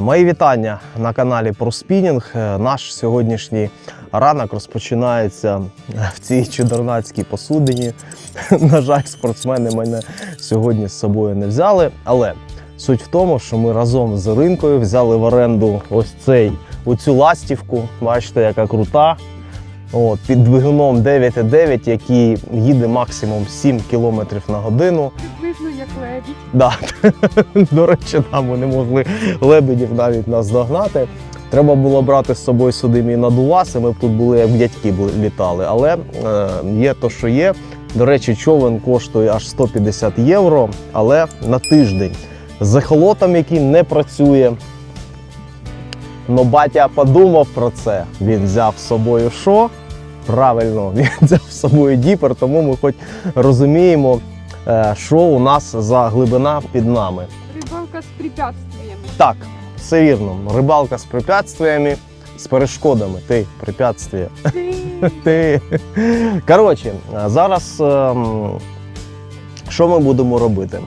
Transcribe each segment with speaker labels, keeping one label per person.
Speaker 1: Мої вітання на каналі про спінінг. Е, Наш сьогоднішній ранок розпочинається в цій чудернацькій посудині. На жаль, спортсмени мене сьогодні з собою не взяли. Але суть в тому, що ми разом з ринкою взяли в оренду ось цей оцю ластівку. Бачите, яка крута. От, під двигуном 9,9, який їде максимум 7 км на годину.
Speaker 2: Приблизно як лебідь.
Speaker 1: Да. До речі, там не могли лебедів навіть нас догнати. Треба було брати з собою сюди мій надувас, і ми б тут були як дядьки літали. Але е, є то, що є. До речі, човен коштує аж 150 євро, але на тиждень. З ехолотом, який не працює. Но батя подумав про це. Він взяв з собою що? Правильно, він взяв з собою діпер, тому ми хоч розуміємо, е, що у нас за глибина під нами.
Speaker 2: Рибалка з препятствиями.
Speaker 1: Так, все вірно. Рибалка з препятствиями, з перешкодами. Ти препятствия. Ти. Коротше, е, зараз ем, що ми будемо робити?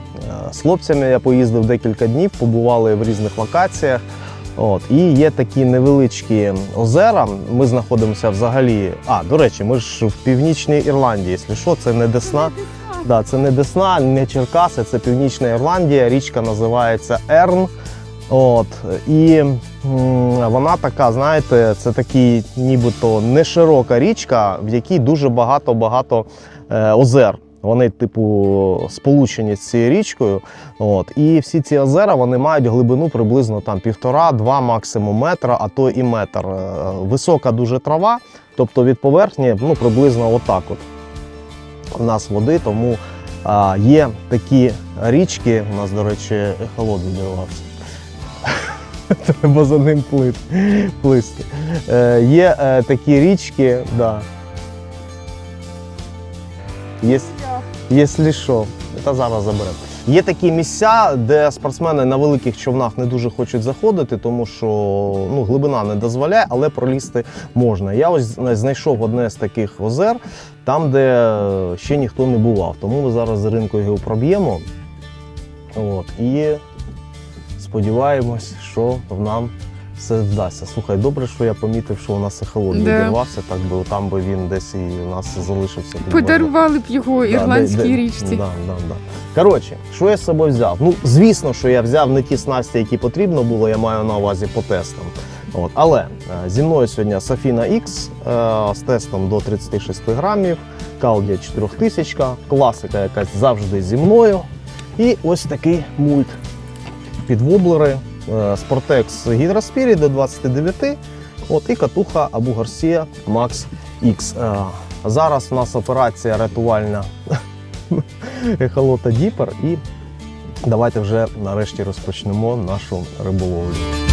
Speaker 1: Е, З хлопцями я поїздив декілька днів, побували в різних локаціях. От, і є такі невеличкі озера. Ми знаходимося взагалі. А, до речі, ми ж в північній Ірландії, якщо що, це не Десна. Да, це не Десна, не Черкаси, це Північна Ірландія. Річка називається Ерн. От, і м, вона така, знаєте, це такий нібито не широка річка, в якій дуже багато-багато е, озер. Вони, типу, сполучені з цією річкою. От, і всі ці озера вони мають глибину приблизно там півтора-два максимум метра, а то і метр. Е, Висока дуже трава, тобто від поверхні ну, приблизно отак. От у нас води, тому а, є такі річки. У нас, до речі, ехолот відірвався. Треба за ним плисти. Е, є е, такі річки, да. Є, Якщо що, та зараз заберемо. Є такі місця, де спортсмени на великих човнах не дуже хочуть заходити, тому що ну, глибина не дозволяє, але пролізти можна. Я ось знайшов одне з таких озер, там, де е, ще ніхто не бував. Тому ми зараз з ринкою його проб'ємо. От, і сподіваємось, що в нам все вдасться. Слухай, добре, що я помітив, що у нас ехолот
Speaker 2: Да.
Speaker 1: відірвався, так би там би він десь і у нас залишився.
Speaker 2: Подарували б його
Speaker 1: Да,
Speaker 2: ірландській
Speaker 1: де- де-
Speaker 2: річці.
Speaker 1: Да, да, да. Коротше, що я з собою взяв? Ну, звісно, що я взяв не ті снасті, які потрібно було, я маю на увазі по тестам. От. Але е, зі мною сьогодні Safina X е, з тестом до 36 грамів, Калдія 4000, класика якась завжди зі мною. І ось такий мульт під воблери Sportex Гідроспірі до 29. От, і катуха Abu Гарсія Max X. Е, Зараз у нас операція рятувальна ехолота Діпер. І давайте вже нарешті розпочнемо нашу риболовлю.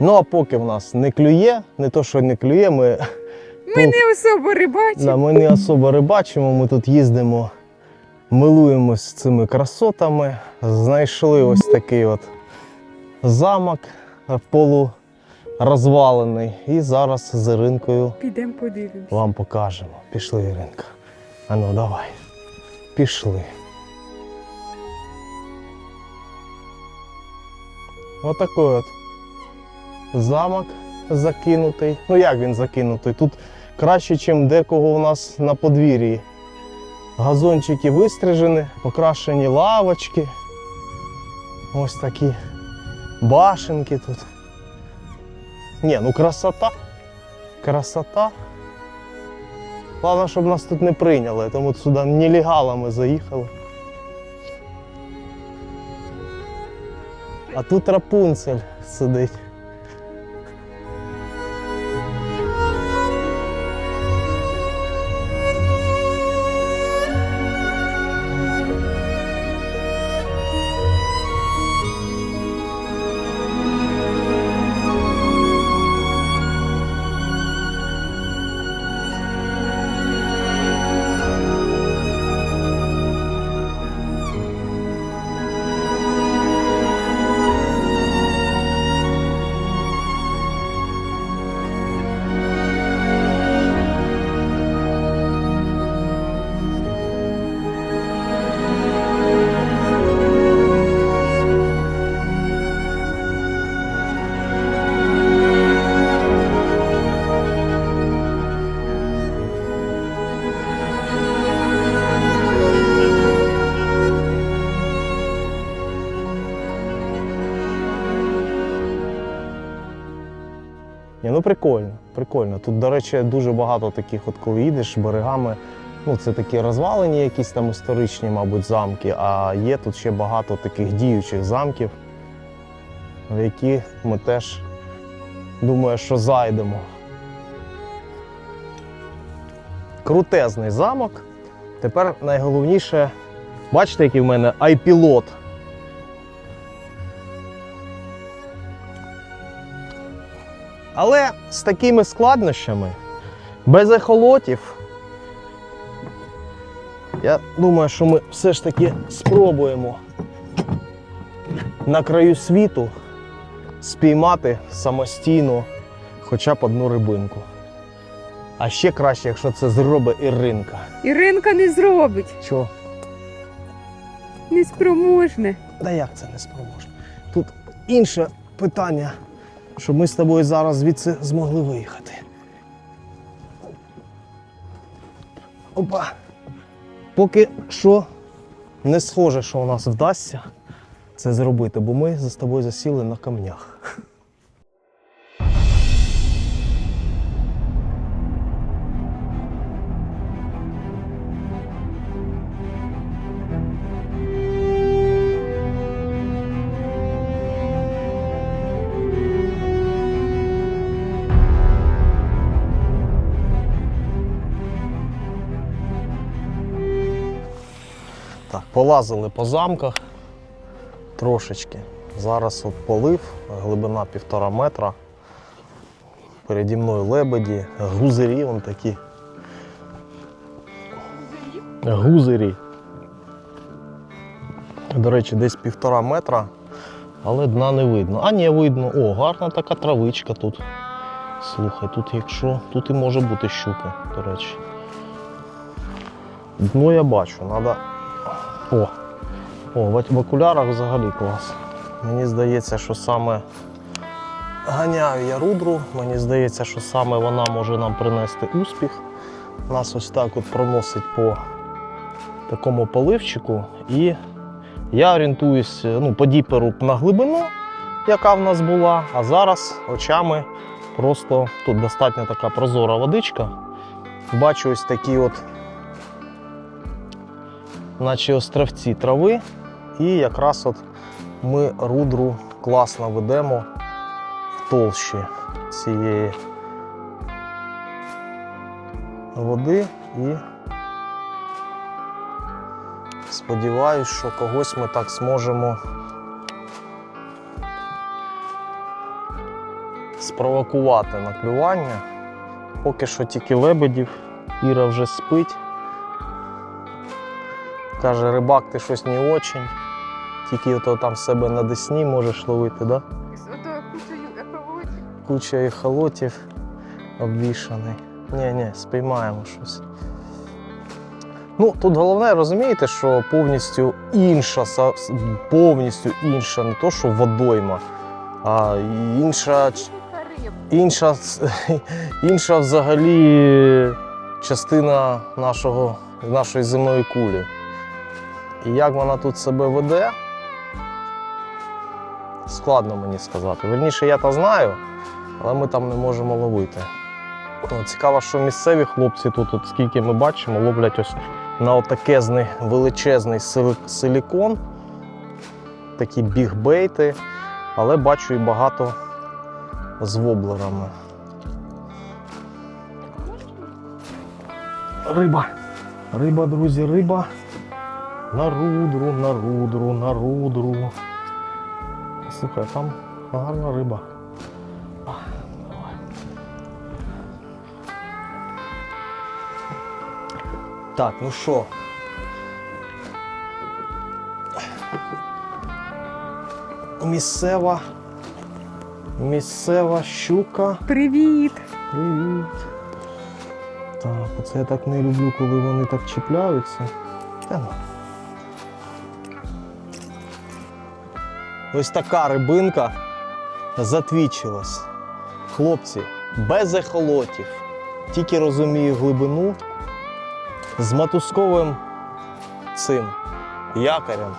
Speaker 1: Ну а поки в нас не клює, не то, що не клює, ми,
Speaker 2: Ми не особо рибачимо.
Speaker 1: да, ми не особо рибачимо, ми тут їздимо, милуємось цими красотами. Знайшли ось такий от замок полурозвалений. І зараз з Іринкою
Speaker 2: Підемо подивимось.
Speaker 1: вам покажемо. Пішли, Іринка. А ну давай. Пішли. Отакий от замок закинутий. Ну як він закинутий? Тут краще, ніж декого у нас на подвір'ї. Газончики вистрижені, покрашені лавочки. Ось такі башенки тут. Ні, ну красота. Красота. Головне, щоб нас тут не прийняли, тому сюди нелегалами заїхали. А тут Рапунцель сидить. Ну прикольно, прикольно. Тут, до речі, дуже багато таких, от коли їдеш берегами. Ну, це такі розвалені, якісь там історичні, мабуть, замки, а є тут ще багато таких діючих замків, в які ми теж думаю, що зайдемо. Крутезний замок. Тепер найголовніше, бачите, який в мене айпілот. Але з такими складнощами, без ехолотів, я думаю, що ми все ж таки спробуємо на краю світу спіймати самостійно хоча б одну рибинку. А ще краще, якщо це зробить Іринка.
Speaker 2: Іринка не зробить.
Speaker 1: Чого?
Speaker 2: Неспроможне.
Speaker 1: Да як це не спроможно? Тут інше питання, щоб ми з тобою зараз звідси змогли виїхати. Опа. Поки що не схоже, що у нас вдасться це зробити, бо ми з тобою засіли на камнях. Полазили по замках трошечки. Зараз от полив, глибина півтора метра. Переді мною лебеді, гузирі вон такі. Гузирі. До речі, десь півтора метра, але дна не видно. А ні, видно. О, гарна така травичка тут. Слухай, тут якщо. Тут і може бути щука, до речі. Дно я бачу, треба о, о, в, окулярах взагалі клас. Мені здається, що саме ганяю я рудру, мені здається, що саме вона може нам принести успіх. Нас ось так от проносить по такому поливчику. І я орієнтуюсь ну, по діперу на глибину, яка в нас була, а зараз очами просто тут достатньо така прозора водичка. Бачу ось такі от наче островці трави, і якраз от ми рудру класно ведемо в толщі цієї води і сподіваюсь, що когось ми так зможемо спровокувати на клювання. Поки що тільки лебедів, Іра вже спить. Каже, рибак, ти щось не очень. Тільки ото там себе на десні можеш ловити, да? Куча ехолотів обвішаний. Ні, ні, спіймаємо щось. Ну, тут головне, розумієте, що повністю інша, повністю інша, не то, що водойма, а інша, інша, інша взагалі частина нашого, нашої земної кулі. І як вона тут себе веде, складно мені сказати. Верніше, я то знаю, але ми там не можемо ловити. Ну, Цікаво, що місцеві хлопці тут, от скільки ми бачимо, ловлять ось на отакезний величезний силікон, такі бігбейти, але бачу і багато з воблерами. Риба. Риба, друзі, риба. На рудру, на рудру, на рудру. Слухай, там гарна риба. А, давай. Так, ну що? Місцева. Місцева щука.
Speaker 2: Привіт.
Speaker 1: Привіт. Так, оце я так не люблю, коли вони так чіпляються. Та ну. Ось така рибинка затвічилась. Хлопці, без ехолотів. Тільки розумію глибину з мотузковим цим якорем.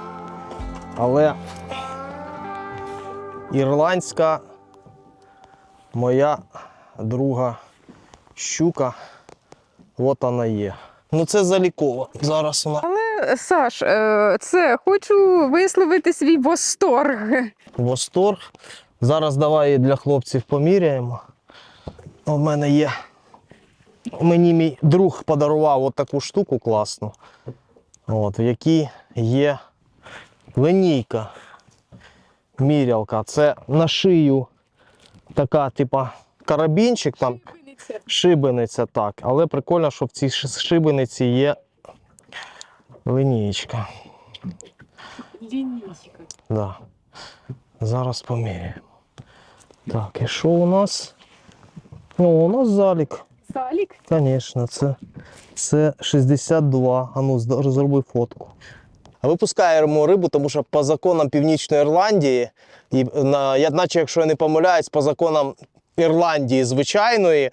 Speaker 1: Але ірландська моя друга щука. От вона є. Ну це залікова. Зараз вона
Speaker 2: Саш, е, це хочу висловити свій восторг.
Speaker 1: восторг. Зараз давай для хлопців поміряємо. У мене є. Мені мій друг подарував от таку штуку класну, от, в якій є линійка, мірялка. Це на шию така, типа, карабінчик, там шибениця, так. Але прикольно, що в цій шибениці є линійка. Да. Зараз поміряємо. Так, і що у нас? Ну, у нас залік.
Speaker 2: Салік?
Speaker 1: Звісно, це, це 62. А ну, зд- зроби фотку. Випускаємо рибу, тому що по законам Північної Ірландії, і на, я, наче якщо я не помиляюсь, по законам Ірландії звичайної,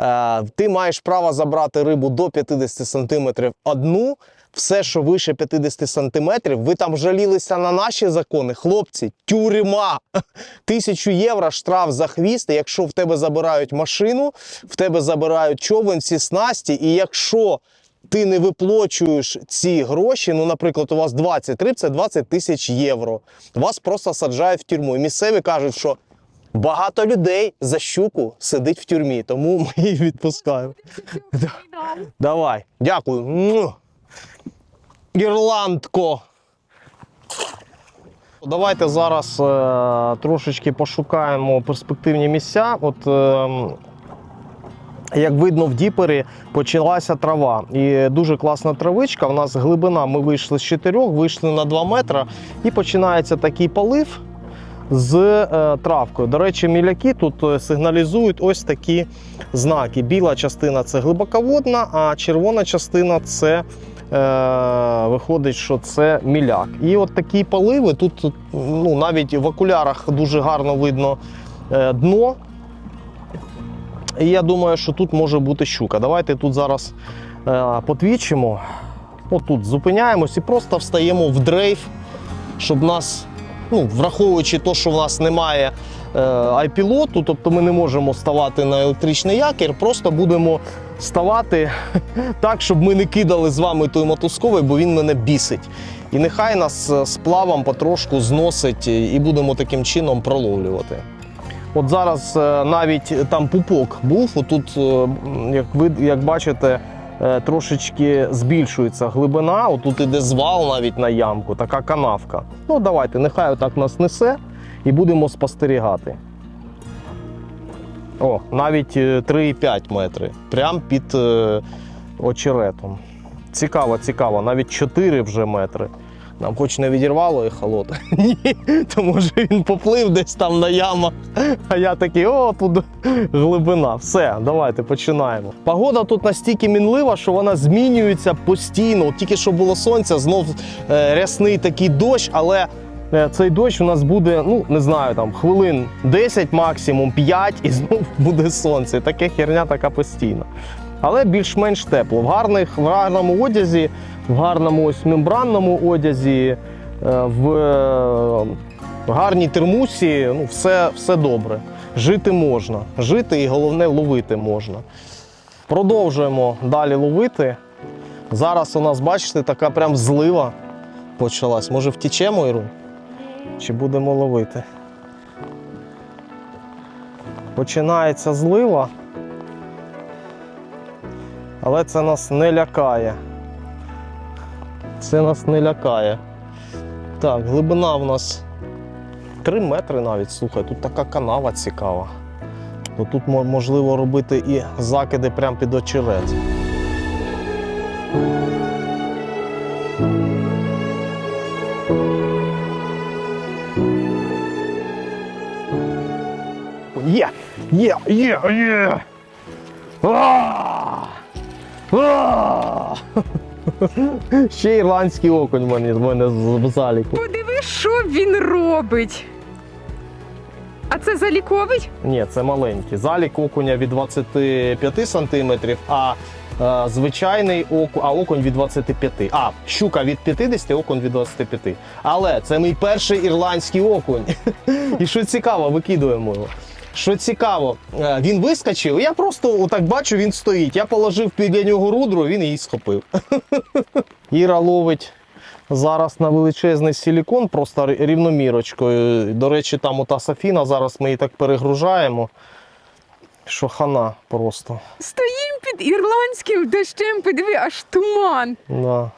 Speaker 1: е, ти маєш право забрати рибу до 50 сантиметрів одну. Все, що вище 50 сантиметрів, ви там жалілися на наші закони, хлопці, тюрма. Тисячу євро штраф за хвіст. Якщо в тебе забирають машину, в тебе забирають човен, всі снасті, і якщо ти не виплачуєш ці гроші, ну, наприклад, у вас 20 риб, це 20 тисяч євро. Вас просто саджають в тюрму. І місцеві кажуть, що багато людей за щуку сидить в тюрмі, тому ми її відпускаємо. Давай, дякую. Ірландко. Давайте зараз е, трошечки пошукаємо перспективні місця. От е, як видно, в діпері почалася трава. І дуже класна травичка. У нас глибина. Ми вийшли з 4, вийшли на 2 метри, і починається такий полив з е, травкою. До речі, міляки тут е, сигналізують ось такі знаки. Біла частина це глибоководна, а червона частина це. Е, виходить, що це міляк. І от такі поливи тут ну, навіть в окулярах дуже гарно видно е, дно. І я думаю, що тут може бути щука. Давайте тут зараз е, потвічимо. Отут зупиняємось і просто встаємо в дрейф, щоб нас, ну, враховуючи те, що в нас немає айпілоту, тобто ми не можемо ставати на електричний якір, просто будемо ставати так, щоб ми не кидали з вами той мотузковий, бо він мене бісить. І нехай нас е, сплавом потрошку зносить і будемо таким чином проловлювати. От зараз е, навіть там пупок був. Отут, е, як ви як бачите, е, трошечки збільшується глибина. Отут іде звал навіть на ямку, така канавка. Ну давайте, нехай отак нас несе і будемо спостерігати. О, навіть е, 3,5 метри. Прям під е, очеретом. Цікаво, цікаво, навіть 4 вже метри. Нам хоч не відірвало ехолот. Ні, то може він поплив десь там на ямах. А я такий, о, тут глибина. Все, давайте починаємо. Погода тут настільки мінлива, що вона змінюється постійно. Тільки що було сонце, знов е, рясний такий дощ, але е, цей дощ у нас буде, ну не знаю, там хвилин 10, максимум 5, і знов буде сонце. Таке херня така постійна. Але більш-менш тепло. В, гарних, в гарному одязі, в гарному ось мембранному одязі, е, в е, гарній термусі, ну, все, все добре. Жити можна. Жити і головне ловити можна. Продовжуємо далі ловити. Зараз у нас, бачите, така прям злива почалась. Може втічемо, Іру? Чи будемо ловити? Починається злива. Але це нас не лякає. Це нас не лякає. Так, глибина в нас 3 метри навіть, слухай, тут така канава цікава. То тут можливо робити і закиди прямо під очерет. Є! Є! Є! Є! Ще ірландський окунь в мене, в мене в заліку.
Speaker 2: Подиви, що він робить. А це заліковий?
Speaker 1: Ні, це маленький. Залік окуня від 25 сантиметрів, а е, звичайний окунь, а окунь від 25. А, щука від 50, окунь від 25. Але це мій перший ірландський окунь. І що цікаво, викидуємо його. Що цікаво, е, він вискочив, я просто отак бачу, він стоїть. Я положив біля нього рудру, він її схопив. Іра ловить зараз на величезний силікон, просто рівномірочкою. До речі, там ота Софіна, зараз ми її так перегружаємо. Що хана просто.
Speaker 2: Стоїм під ірландським дощем, подиви, аж туман.
Speaker 1: Да.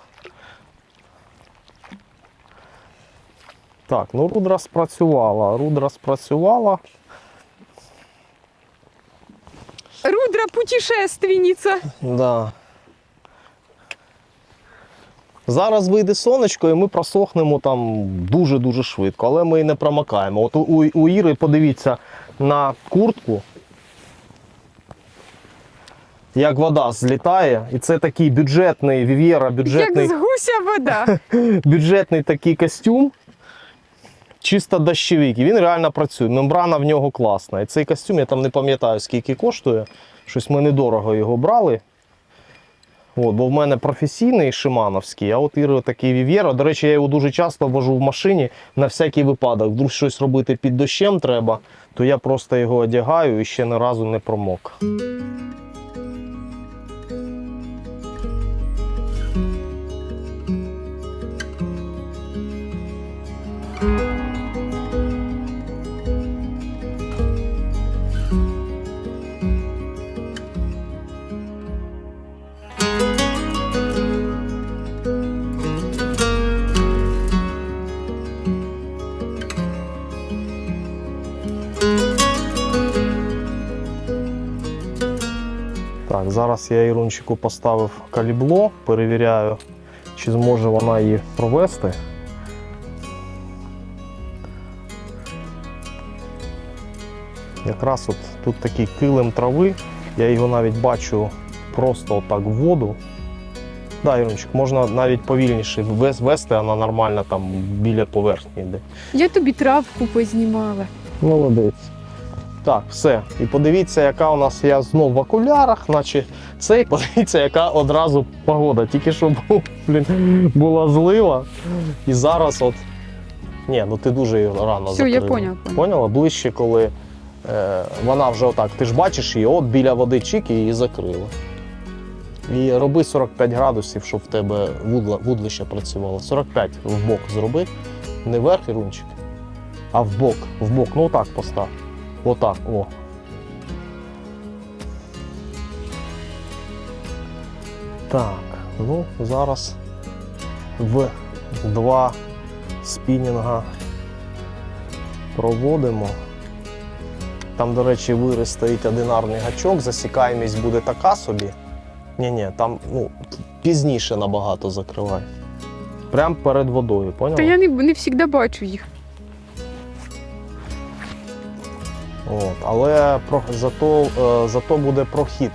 Speaker 1: Так, ну рудра спрацювала. Рудра спрацювала.
Speaker 2: Рудра путешественниця.
Speaker 1: Да. Зараз вийде сонечко, і ми просохнемо там дуже-дуже швидко, але ми і не промокаємо. От у, у Іри подивіться на куртку, як вода злітає, і це такий бюджетний вів'єра, бюджетний,
Speaker 2: Як з гуся вода.
Speaker 1: бюджетний такий костюм. Чисто дощовик. І він реально працює. Мембрана в нього класна. І цей костюм, я там не пам'ятаю, скільки коштує. Щось ми недорого його брали. От, бо в мене професійний шимановський, а от Іри такий Вів'єра. До речі, я його дуже часто вожу в машині на всякий випадок. Вдруг щось робити під дощем треба, то я просто його одягаю і ще ні разу не промок. Так, зараз я Ірунчику поставив калібло, перевіряю, чи зможе вона її провести. Якраз от тут такий килим трави, я його навіть бачу просто отак в воду. Да, Ірунчик, можна навіть повільніше вес- вести, вона нормально там біля поверхні йде.
Speaker 2: Я тобі травку познімала.
Speaker 1: Молодець. Так, все. І подивіться, яка у нас я знов в окулярах, наче цей, подивіться, яка одразу погода. Тільки що був, блін, була злива. І зараз от. Ні, ну ти дуже рано
Speaker 2: Все, я
Speaker 1: закрила.
Speaker 2: поняла, поняла.
Speaker 1: Поняла? Ближче, коли е, вона вже отак, ти ж бачиш її, от біля води чик і її закрила. І роби 45 градусів, щоб в тебе вудла, вудлище працювало. 45 в бок зроби. Не вверх і рунчик, а в бок. В бок. Ну отак постав. Отак, о. Так, ну зараз в два спінінга проводимо. Там, до речі, вирис стоїть одинарний гачок, засікаємість буде така собі. Ні-ні, там ну, пізніше набагато закривай. Прям перед водою, поняла?
Speaker 2: Та я не, не завжди бачу їх.
Speaker 1: От, але про, зато, е, зато буде прохід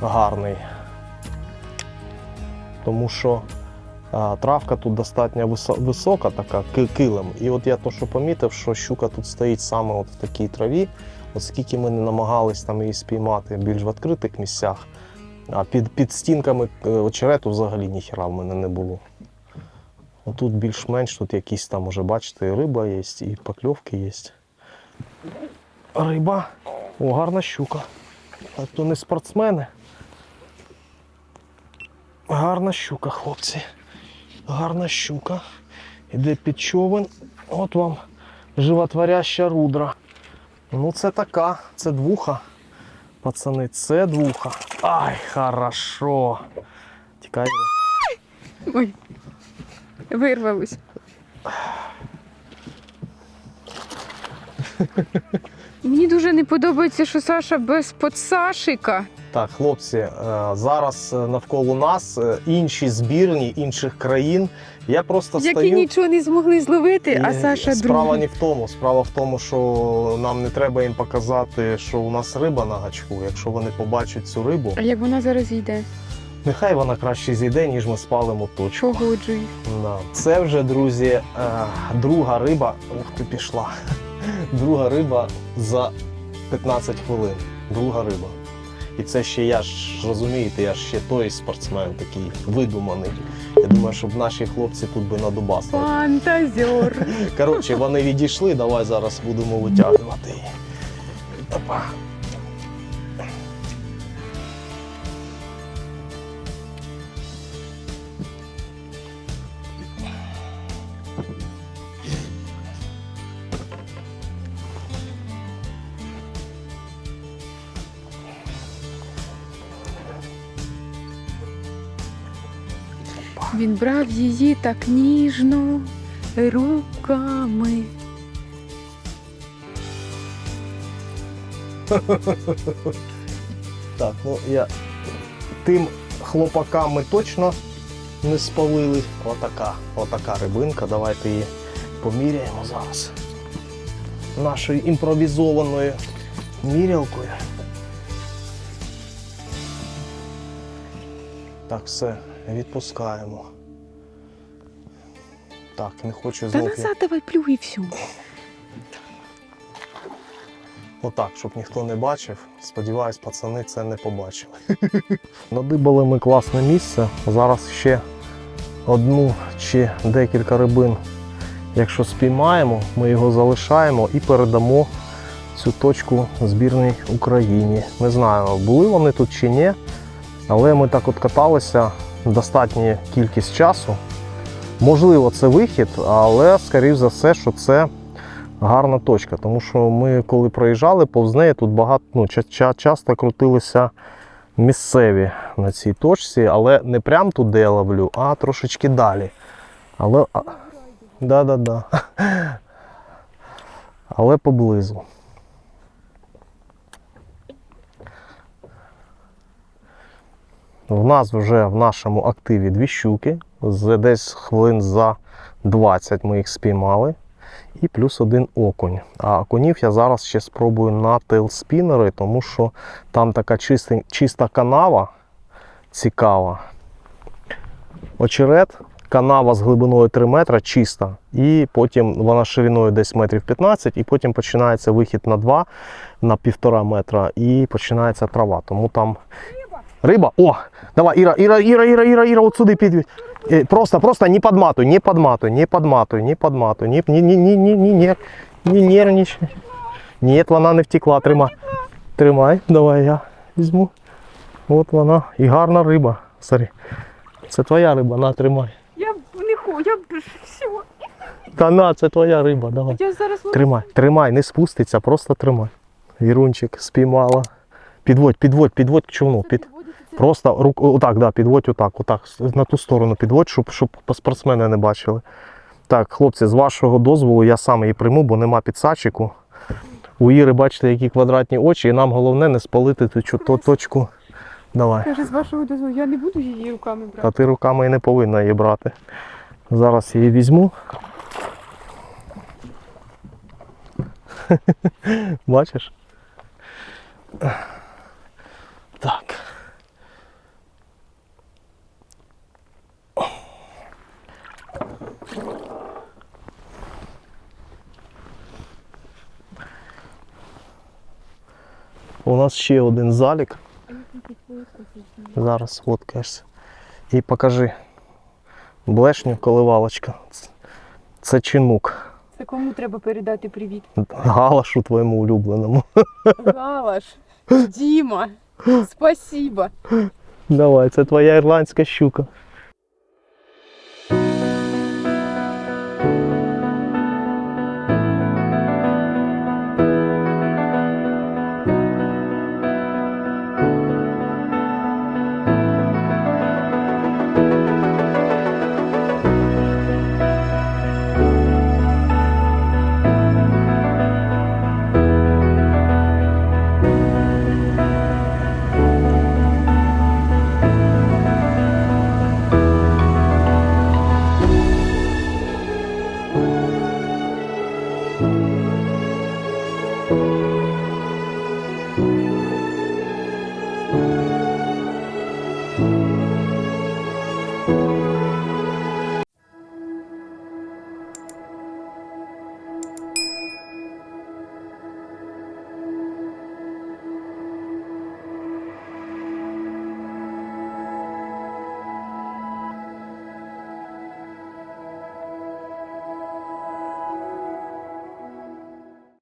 Speaker 1: гарний. Тому що е, травка тут достатньо висока, така килим. І от я то, що помітив, що щука тут стоїть саме от в такій траві. От скільки ми не намагались там її спіймати більш в відкритих місцях, а під, під стінками е, очерету взагалі ніхіра в мене не було. Тут більш-менш тут якісь там, уже бачите, риба є, і покльовки є. Риба. О, гарна щука. А то не спортсмени. Гарна щука, хлопці. Гарна щука. Іде під човен. От вам животворяща рудра. Ну, це така, це двуха. Пацани, це двуха. Ай, хорошо. Тікай.
Speaker 2: Ой. Вирвалось. Мені дуже не подобається, що Саша без подсашика.
Speaker 1: Так, хлопці, е, зараз е, навколо нас е, інші збірні інших країн. Я просто
Speaker 2: Які
Speaker 1: стою.
Speaker 2: нічого не змогли зловити, а Саша
Speaker 1: Справа
Speaker 2: другий.
Speaker 1: не в тому. Справа в тому, що нам не треба їм показати, що у нас риба на гачку. Якщо вони побачать цю рибу,
Speaker 2: А як вона зараз йде?
Speaker 1: нехай вона краще зійде, ніж ми спалимо точку.
Speaker 2: Погоджуюсь.
Speaker 1: Да. Це вже, друзі, друга риба. Ух ти пішла. Друга риба за 15 хвилин. Друга риба. І це ще я ж розумієте, я ж ще той спортсмен такий видуманий. Я думаю, щоб наші хлопці тут би надубасили.
Speaker 2: Фантазер.
Speaker 1: Коротше, вони відійшли, давай зараз будемо витягувати. Опа.
Speaker 2: Він брав її так ніжно руками.
Speaker 1: Так, ну я тим хлопакам ми точно не спалили. Отака, отака рибинка. Давайте її поміряємо зараз. Нашою імпровізованою мірялкою. Так, все, відпускаємо. Так, не хочу
Speaker 2: Та
Speaker 1: знову.
Speaker 2: назад давай плюй і все.
Speaker 1: Отак, щоб ніхто не бачив. Сподіваюсь, пацани це не побачили. Надибали ми класне місце. Зараз ще одну чи декілька рибин. Якщо спіймаємо, ми його залишаємо і передамо цю точку збірній Україні. Не знаю, були вони тут чи ні, але ми так от каталися достатню кількість часу. Можливо, це вихід, але скоріш за все, що це гарна точка, тому що ми, коли проїжджали повз неї, тут багато ну, ча- ча- часто крутилися місцеві на цій точці, але не прямо тут, де я ловлю, а трошечки далі. Але. а- Да-да-да. Але поблизу. В нас вже в нашому активі дві щуки. З десь хвилин за 20 ми їх спіймали і плюс один окунь. А окунів я зараз ще спробую на тейлспінери, тому що там така чиста, чиста канава цікава. Очерет, канава з глибиною 3 метра чиста, і потім вона шириною десь метрів 15, і потім починається вихід на 2, на 1,5 метра, і починається трава. Тому там риба. О! Давай, Іра, Іра, Іра, Іра, Іра, Іра, от сюди підвідь. Э, Просто, просто не подматывай, не подматывай, не подматывай, не подматывай, не, не, не, не, не, не, не, не нервничай. Нет, вона не втекла, тримай. Тримай, давай я візьму. От вона. І гарна риба. Смотри. Це твоя риба, на, тримай.
Speaker 2: Я б не хочу, я б все.
Speaker 1: Та на, це твоя риба, давай.
Speaker 2: Я зараз
Speaker 1: Тримай, тримай, не спуститься, просто тримай. Вірунчик спіймала. Підводь, підводь, підводь к човну. Під... Просто рук, отак, да, підводь отак, отак, на ту сторону підводь, щоб, щоб спортсмени не бачили. Так, хлопці, з вашого дозволу я сам її прийму, бо нема підсачику. У Іри, бачите, які квадратні очі, і нам головне не спалити ту ту точку. Давай.
Speaker 2: Каже, з вашого дозволу, я не буду її руками брати.
Speaker 1: Та ти руками і не повинна її брати. Зараз її візьму. Бачиш? Так. У нас ще один залік. Зараз фоткаєшся. І покажи. Блешню коливалочка. Це чинук.
Speaker 2: Це кому треба передати привіт?
Speaker 1: Галашу твоєму улюбленому.
Speaker 2: Галаш, Діма, спасіба.
Speaker 1: Давай, це твоя ірландська щука.